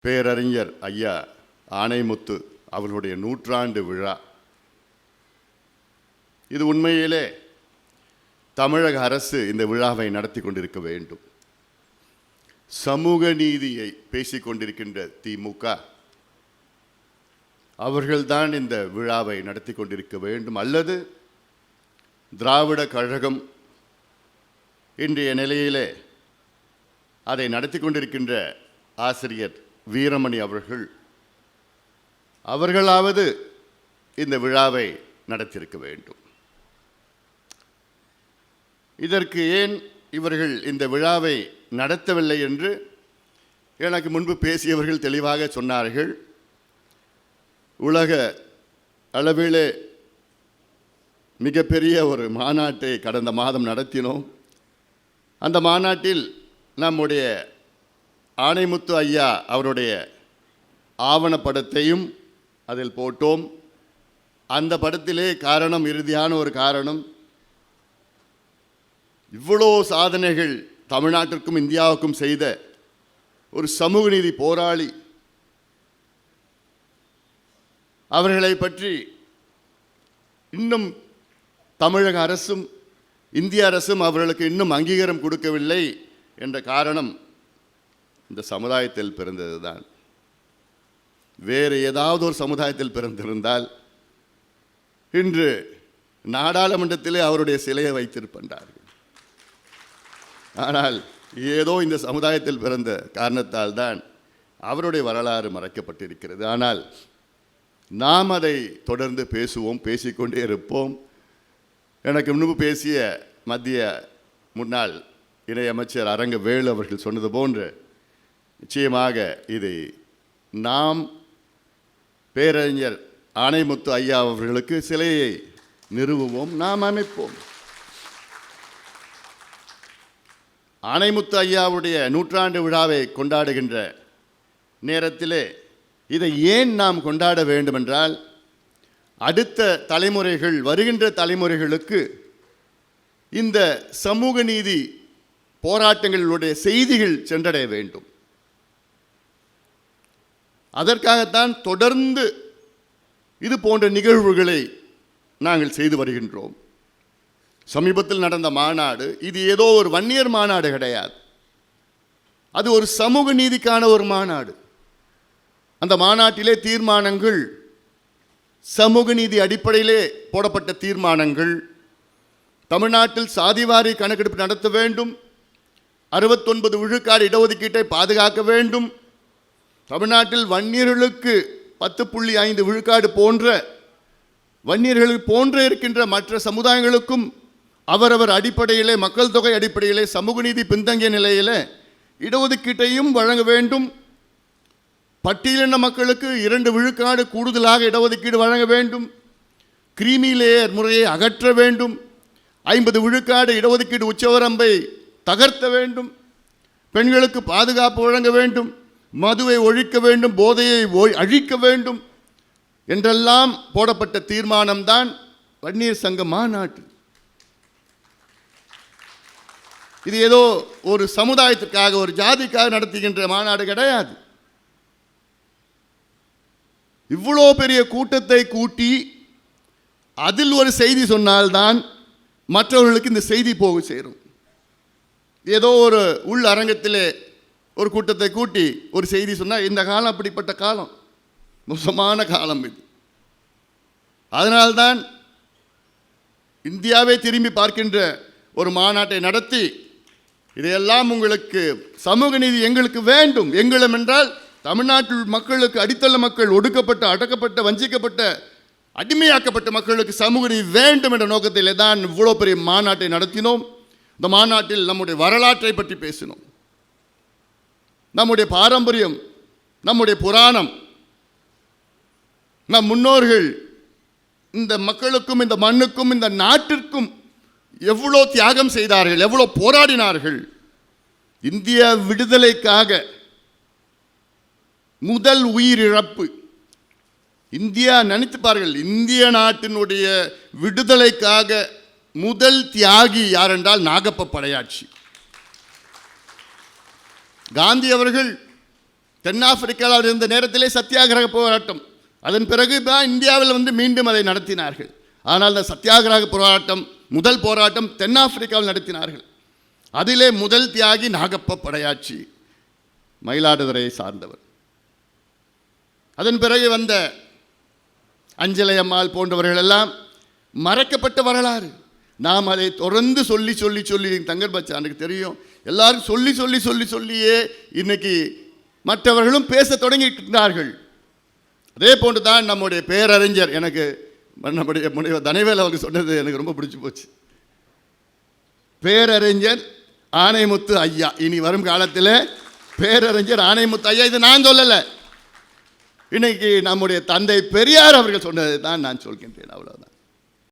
பேரறிஞர் ஐயா ஆணைமுத்து அவர்களுடைய நூற்றாண்டு விழா. இது உண்மையிலே தமிழக அரசு இந்த விழாவை நடத்தி கொண்டிருக்க வேண்டும். சமூக நீதியை பேசிக்கொண்டிருக்கின்ற திமுக அவர்கள்தான் இந்த விழாவை நடத்தி கொண்டிருக்க வேண்டும். அல்லது திராவிட கழகம் இன்றைய நிலையிலே அதை நடத்தி கொண்டிருக்கின்ற ஆசிரியர் வீரமணி அவர்கள். அவர்களாவது இந்த விழாவை நடத்தியிருக்க வேண்டும். இதற்கு ஏன் இவர்கள் இந்த விழாவை நடத்தவில்லை என்று எனக்கு முன்பு பேசியவர்கள் தெளிவாக சொன்னார்கள். உலக அளவிலே மிகப்பெரிய ஒரு மாநாட்டை கடந்த மாதம் நடத்தினோம். அந்த மாநாட்டில் நம்முடைய ஆணைமுத்து ஐயா அவருடைய ஆவணப்படத்தையும் அதில் போட்டோம். அந்த படத்திலே காரணம் இறுதியான ஒரு காரணம். இவ்வளோ சாதனைகள் தமிழ்நாட்டிற்கும் இந்தியாவுக்கும் செய்த ஒரு சமூக நீதி போராளி. அவர்களை பற்றி இன்னும் தமிழக அரசும் இந்திய அரசும் அவர்களுக்கு இன்னும் அங்கீகாரம் கொடுக்கவில்லை என்ற காரணம். இந்த சமுதாயத்தில் பிறந்ததுதான். வேறு ஏதாவது ஒரு சமுதாயத்தில் பிறந்திருந்தால் இன்று நாடாளுமன்றத்திலே அவருடைய சிலையை வைத்திருப்பார்கள் ஆனால் ஏதோ இந்த சமுதாயத்தில் பிறந்த காரணத்தால் தான் அவருடைய வரலாறு மறைக்கப்பட்டிருக்கிறது. ஆனால் நாம் அதை தொடர்ந்து பேசுவோம் பேசிக்கொண்டே இருப்போம். எனக்கு முன்பு பேசிய மத்திய முன்னாள் இணையமைச்சர் அரங்க வேலு அவர்கள் சொன்னது போன்று நிச்சயமாக இதை நாம் பேரறிஞர் ஆணைமுத்து ஐயா அவர்களுக்கு சிலையை நிறுவுவோம் நாம் அமைப்போம். ஆணைமுத்து ஐயாவுடைய நூற்றாண்டு விழாவை கொண்டாடுகின்ற நேரத்திலே இதை ஏன் நாம் கொண்டாட வேண்டுமென்றால் அடுத்த தலைமுறைகள் வருகின்ற தலைமுறைகளுக்கு இந்த சமூக நீதி போராட்டங்களுடைய செய்திகள் சென்றடைய வேண்டும். அதற்காகத்தான் தொடர்ந்து இது போன்ற நிகழ்வுகளை நாங்கள் செய்து வருகின்றோம். சமீபத்தில் நடந்த மாநாடு இது ஏதோ ஒரு வன்னியர் மாநாடு கிடையாது. அது ஒரு சமூக நீதிக்கான ஒரு மாநாடு. அந்த மாநாட்டிலே தீர்மானங்கள் சமூக நீதி அடிப்படையிலே போடப்பட்ட தீர்மானங்கள் தமிழ்நாட்டில் சாதிவாரி கணக்கெடுப்பு நடத்த வேண்டும் அறுபத்தொன்பது விழுக்காடு இடஒதுக்கீட்டை பாதுகாக்க வேண்டும் தமிழ்நாட்டில் வன்னியர்களுக்கு பத்து புள்ளி ஐந்து விழுக்காடு போன்ற வன்னியர்கள் போன்ற இருக்கின்ற மற்ற சமுதாயங்களுக்கும் அவரவர் அடிப்படையிலே மக்கள் தொகை அடிப்படையிலே சமூக நீதி பின்தங்கிய நிலையில் இடஒதுக்கீட்டையும் வழங்க வேண்டும். பட்டியலின மக்களுக்கு இரண்டு விழுக்காடு கூடுதலாக இடஒதுக்கீடு வழங்க வேண்டும். கிரீமி லேயர் முறையை அகற்ற வேண்டும். ஐம்பது விழுக்காடு இடஒதுக்கீடு உச்சவரம்பை தகர்த்த வேண்டும். பெண்களுக்கு பாதுகாப்பு வழங்க வேண்டும். மதுவை ஒழிக்க வேண்டும் போதையை அழிக்க வேண்டும் என்றெல்லாம் போடப்பட்ட தீர்மானம்தான் வன்னியர் சங்க மாநாட்டு. இது ஏதோ ஒரு சமுதாயத்திற்காக ஒரு ஜாதிக்காக நடத்துகின்ற மாநாடு கிடையாது. இவ்வளோ பெரிய கூட்டத்தை கூட்டி அதில் ஒரு செய்தி சொன்னால்தான் மற்றவர்களுக்கு இந்த செய்தி போக சேரும். ஏதோ ஒரு உள் அரங்கத்திலே ஒரு கூட்டத்தை கூட்டி ஒரு செய்தி சொன்னால் இந்த காலம் அப்படிப்பட்ட காலம். மோசமான காலம் இது. அதனால்தான் இந்தியாவை திரும்பி பார்க்கின்ற ஒரு மாநாட்டை நடத்தி இதையெல்லாம் உங்களுக்கு சமூக நீதி எங்களுக்கு வேண்டும். எங்களும் என்றால் தமிழ்நாட்டில் மக்களுக்கு அடித்தள மக்கள் ஒடுக்கப்பட்ட அடக்கப்பட்ட வஞ்சிக்கப்பட்ட அடிமையாக்கப்பட்ட மக்களுக்கு சமூக நீதி வேண்டும் என்ற நோக்கத்திலே தான் இவ்வளோ பெரிய மாநாட்டை நடத்தினோம். இந்த மாநாட்டில் நம்முடைய வரலாற்றை பற்றி பேசினோம். நம்முடைய பாரம்பரியம் நம்முடைய புராணம் நம் முன்னோர்கள் இந்த மக்களுக்கும் இந்த மண்ணுக்கும் இந்த நாட்டிற்கும் எவ்வளோ தியாகம் செய்தார்கள் எவ்வளோ போராடினார்கள். இந்திய விடுதலைக்காக முதல் உயிரிழப்பு. இந்தியா நினைத்து பாருங்கள் இந்திய நாட்டினுடைய விடுதலைக்காக முதல் தியாகி யாரென்றால் நாகப்ப படையாட்சி. காந்தி அவர்கள் தென்னாப்பிரிக்காவில் இருந்த நேரத்திலே சத்தியாகிரக போராட்டம். அதன் பிறகு தான் இந்தியாவில் வந்து மீண்டும் அதை நடத்தினார்கள். ஆனால் அந்த சத்தியாகிரக போராட்டம் முதல் போராட்டம் தென்னாப்பிரிக்காவில் நடத்தினார்கள். அதிலே முதல் தியாகி நாகப்ப படையாட்சி மயிலாடுதுறையை சார்ந்தவர். அதன் பிறகு வந்த அஞ்சலை அம்மாள் போன்றவர்கள் எல்லாம் மறைக்கப்பட்ட வரலாறு. நாம் அதை தொடர்ந்து சொல்லி சொல்லி சொல்லி தங்கர் பச்சானுக்கு தெரியும். எல்லாரும் சொல்லி சொல்லி சொல்லி சொல்லியே இன்னைக்கு மற்றவர்களும் பேச தொடங்கிட்டார்கள் அதே போன்று தான் நம்முடைய பேரறிஞர் எனக்கு நம்முடைய முனைவர் தனவேல் அவங்க சொன்னது எனக்கு ரொம்ப பிடிச்சி போச்சு. பேரறிஞர் ஆணைமுத்து ஐயா. இனி வரும் காலத்தில் பேரறிஞர் ஆணைமுத்து ஐயா. இது நான் சொல்லலை. இன்னைக்கு நம்முடைய தந்தை பெரியார் அவர்கள் சொன்னது தான் நான் சொல்கின்றேன். அவ்வளோதான்